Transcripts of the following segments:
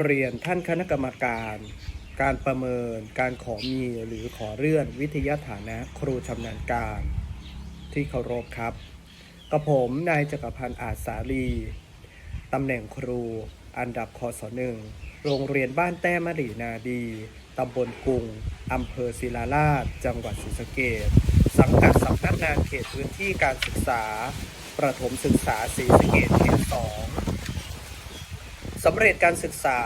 เรียนท่านคณะกรรมการ การประเมิน การขอมีหรือขอเลื่อนวิทยาฐานะครูชำนาญการ ที่เคารพครับกับผมนายจักรพันธ์อาจสาลีตำแหน่งครูอันดับคศหนึ่งโรงเรียนบ้านแต้มะรีนาดีตำบลกรุงอำเภอศิลาราชจังหวัดศรีสะเกษสังกัดสำนักงานเขตพื้นที่การศึกษา ประถมศึกษาศรีสะเกษเขตสอง สำเร็จการศึกษา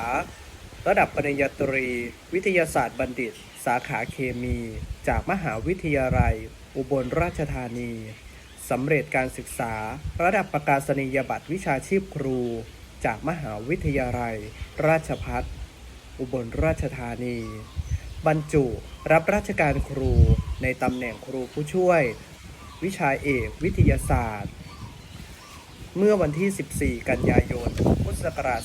ระดับปริญญาตรี วิทยาศาสตร์บัณฑิต สาขาเคมี จากมหาวิทยาลัย อุบลราชธานีสำเร็จการศึกษา ระดับประกาศนียบัตรวิชาชีพครู จากมหาวิทยาลัย ราชพัฒอุบลราชธานี บรรจุรับราชการครูในตำแหน่งครูผู้ช่วย วิชาเอกวิทยาศาสตร์ เมื่อวันที่ 14 กันยายน พุทธศักราช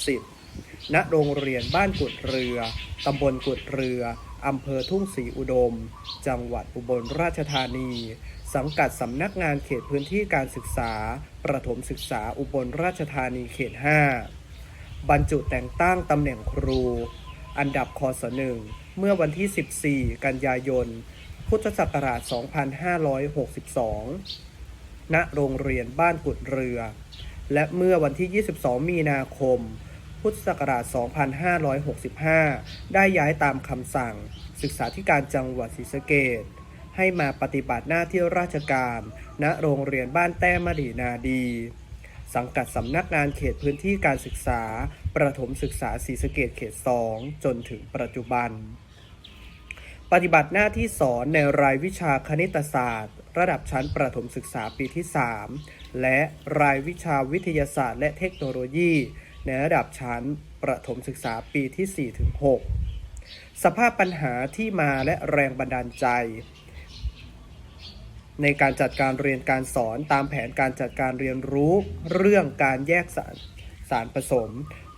2560 ณ โรงเรียนบ้านกุดเรือ ตำบลกุดเรือ อำเภอทุ่งศรีอุดม จังหวัดอุบลราชธานี สังกัดสำนักงานเขตพื้นที่การศึกษา ประถมศึกษาอุบลราชธานีเขต 5 บรรจุแต่งตั้งตำแหน่งครู อันดับคศหนึ่งเมื่อวันที่ 14 กันยายน พุทธศักราช 2562 ณโรงเรียนบ้านกุดเรือ และเมื่อวันที่ 22 มีนาคม พุทธศักราช 2565 ได้ย้ายตามคำสั่ง ศึกษาธิการจังหวัดศรีสะเกษให้มาปฏิบัติหน้าที่ราชการ ณโรงเรียนบ้านแต้มะดีนาดี สังกัดสำนักงานเขตพื้นที่การศึกษา ประถมศึกษาศรีสะเกษเขต 2 จนถึงปัจจุบัน ปฏิบัติหน้าที่สอนในรายวิชาคณิตศาสตร์ ระดับชั้นประถมศึกษาปีที่ 3 และรายวิชาวิทยาศาสตร์ และเทคโนโลยี ในระดับชั้นประถมศึกษาปีที่ 4-6 สภาพปัญหาที่มาและแรงบันดาลใจ ในการจัดการเรียนการสอนตามแผนการจัดการเรียนรู้เรื่องการแยกสารสารผสม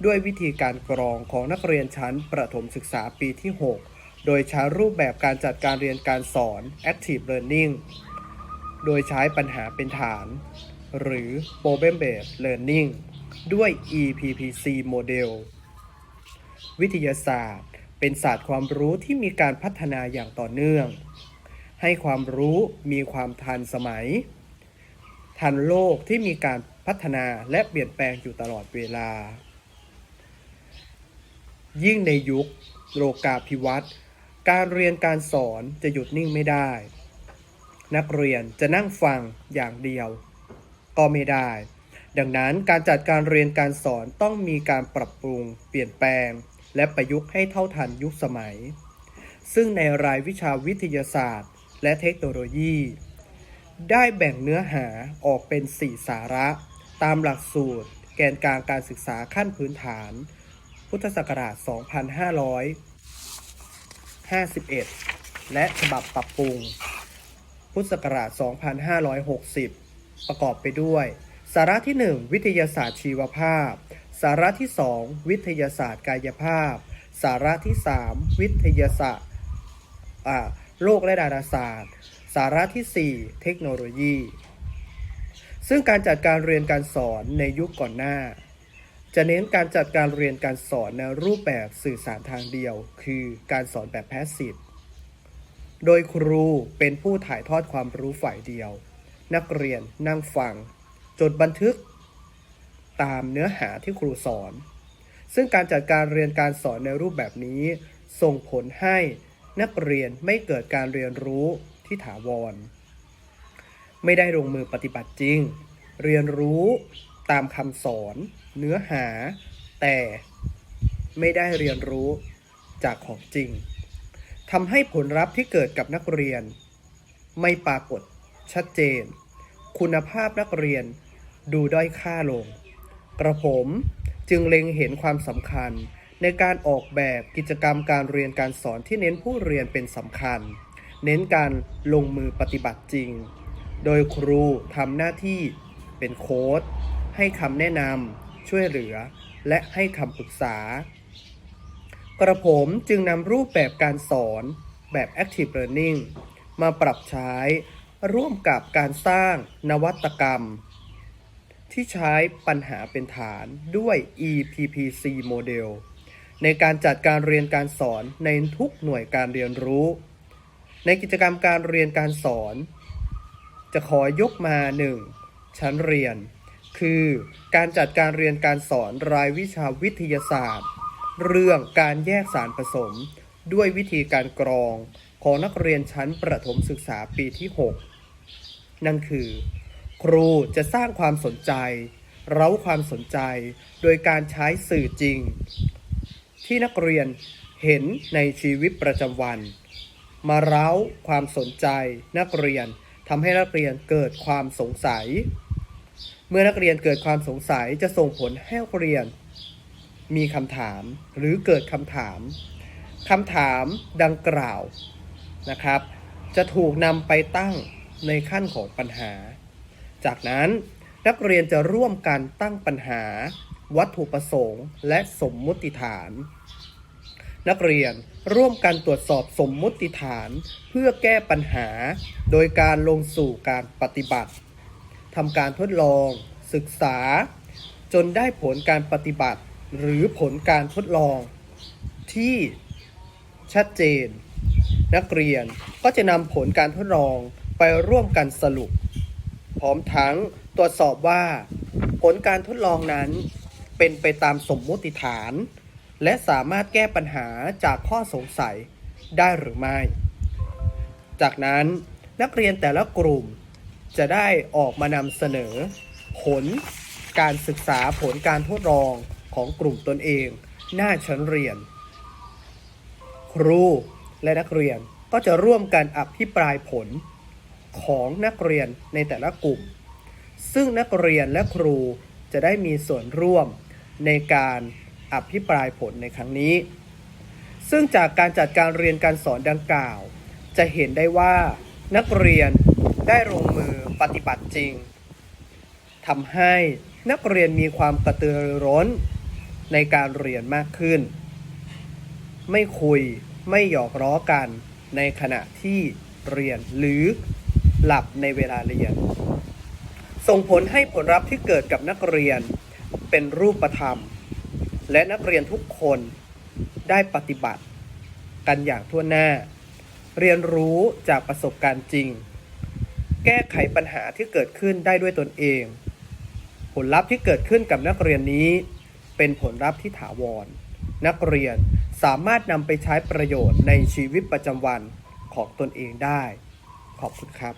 ด้วยวิธีการกรองของนักเรียนชั้นประถมศึกษาปีที่ 6 โดยใช้รูปแบบการจัดการเรียนการสอน active learning โดยใช้ปัญหาเป็นฐาน หรือ problem based learning ด้วย EPPC model วิทยาศาสตร์ เป็นศาสตร์ความรู้ที่มีการพัฒนาอย่างต่อเนื่อง ให้ความรู้มีความทันสมัย ทันโลกที่มีการพัฒนาและเปลี่ยนแปลงอยู่ตลอดเวลา ยิ่งในยุคโลกาภิวัตน์ การเรียนการสอนจะหยุดนิ่งไม่ได้ นักเรียนจะนั่งฟังอย่างเดียว ก็ไม่ได้ ดังนั้นการจัดการเรียนการสอนต้องมีการปรับปรุง เปลี่ยนแปลง และประยุกต์ให้เท่าทันยุคสมัย ซึ่งในรายวิชาวิทยาศาสตร์ และเทคโนโลยี ได้แบ่งเนื้อหาออกเป็น 4 สาระ ตามหลักสูตร แกนกลางการศึกษาขั้นพื้นฐาน พุทธศักราช 2500 2551 และฉบับปรับปรุง พุทธศักราช 2560 ประกอบไปด้วย สาระที่ 1 วิทยาศาสตร์ชีวภาพ สาระที่ 2 วิทยาศาสตร์กายภาพ สาระที่ 3 วิทยาศาสตร์โลกและดาราศาสตร์ สาระที่ 4 เทคโนโลยี ซึ่งการจัดการเรียนการสอนในยุคก่อนหน้า จะเน้นการจัดการเรียนการสอนในรูปแบบสื่อสารทางเดียว คือการสอนแบบแพสซีฟโดยครูเป็นผู้ถ่ายทอดความรู้ฝ่ายเดียว นักเรียนนั่งฟัง จดบันทึก ตามเนื้อหาที่ครูสอน ซึ่งการจัดการเรียนการสอนในรูปแบบนี้ ส่งผลให้นักเรียนไม่เกิดการเรียนรู้ที่ถาวร ไม่ได้ลงมือปฏิบัติจริง เรียนรู้ ตามคำสอน เนื้อหา แต่ไม่ได้เรียนรู้จากของจริงทำให้ผลลัพธ์ที่เกิดกับนักเรียน ไม่ปรากฏชัดเจน คุณภาพนักเรียนดูด้อยค่าลง กระผมจึงเล็งเห็นความสำคัญในการออกแบบกิจกรรมการเรียนการสอนที่เน้นผู้เรียนเป็นสำคัญ เน้นการลงมือปฏิบัติจริง โดยครูทำหน้าที่เป็นโค้ด ให้คำแนะนำช่วยเหลือ และให้คำปรึกษา กระผมจึงนำรูปแบบการสอนแบบ Active Learning มาปรับใช้ร่วมกับการสร้างนวัตกรรม ที่ใช้ปัญหาเป็นฐานด้วย EPPC โมเดลในการจัดการเรียนการสอนในทุกหน่วยการเรียนรู้ ในกิจกรรมการเรียนการสอน จะขอยกมา 1. ชั้นเรียน คือ การจัดการเรียนการสอนรายวิชาวิทยาศาสตร์ เรื่องการแยกสารผสม ด้วยวิธีการกรอง ของนักเรียนชั้นประถมศึกษาปีที่ 6 นั่นคือ ครูจะสร้างความสนใจ เร้าความสนใจ โดยการใช้สื่อจริง ที่นักเรียนเห็นในชีวิตประจำวัน มาเร้าความสนใจนักเรียนทำให้นักเรียนเกิดความสงสัย เมื่อนักเรียนเกิดความสงสัยจะส่งผลให้นักเรียน มีคำถามหรือเกิดคำถามคำถามดังกล่าวนะครับ จะถูกนำไปตั้งในขั้นของปัญหา จากนั้นนักเรียนจะร่วมกันตั้งปัญหา วัตถุประสงค์ และสมมุติฐาน นักเรียนร่วมกันตรวจสอบสมมุติฐาน เพื่อแก้ปัญหา โดยการลงสู่การปฏิบัติ ทำการทดลอง ศึกษา จนได้ผลการปฏิบัติ หรือผลการทดลอง ที่ชัดเจน นักเรียนก็จะนำผลการทดลองไปร่วมกันสรุป พร้อมทั้งตรวจสอบว่า ผลการทดลองนั้นเป็นไปตามสมมติฐาน และสามารถแก้ปัญหาจากข้อสงสัยได้หรือไม่ จากนั้นนักเรียนแต่ละกลุ่ม จะได้ออกมานำเสนอ ผลการศึกษาผลการทดลองของกลุ่มตนเอง หน้าชั้นเรียน ครูและนักเรียนก็จะร่วมกันอภิปรายผลของนักเรียนในแต่ละกลุ่ม ซึ่งนักเรียนและครูจะได้มีส่วนร่วมในการอภิปรายผลในครั้งนี้ ซึ่งจากการจัดการเรียนการสอนดังกล่าว จะเห็นได้ว่านักเรียน ได้ลงมือปฏิบัติจริงทำให้นักเรียนมีความกระตือรือร้นในการเรียนมากขึ้น ไม่คุยไม่หยอกล้อกันในขณะที่เรียนหรือหลับในเวลาเรียน ส่งผลให้ผลลัพธ์ที่เกิดกับนักเรียนเป็นรูปธรรม และนักเรียนทุกคนได้ปฏิบัติกันอย่างทั่วหน้า เรียนรู้จากประสบการณ์จริง แก้ไขปัญหาที่เกิดขึ้นได้ด้วยตนเอง ผลลัพธ์ที่เกิดขึ้นกับนักเรียนนี้ เป็นผลลัพธ์ที่ถาวร นักเรียนสามารถนำไปใช้ประโยชน์ในชีวิตประจำวันของตนเองได้ ขอบคุณครับ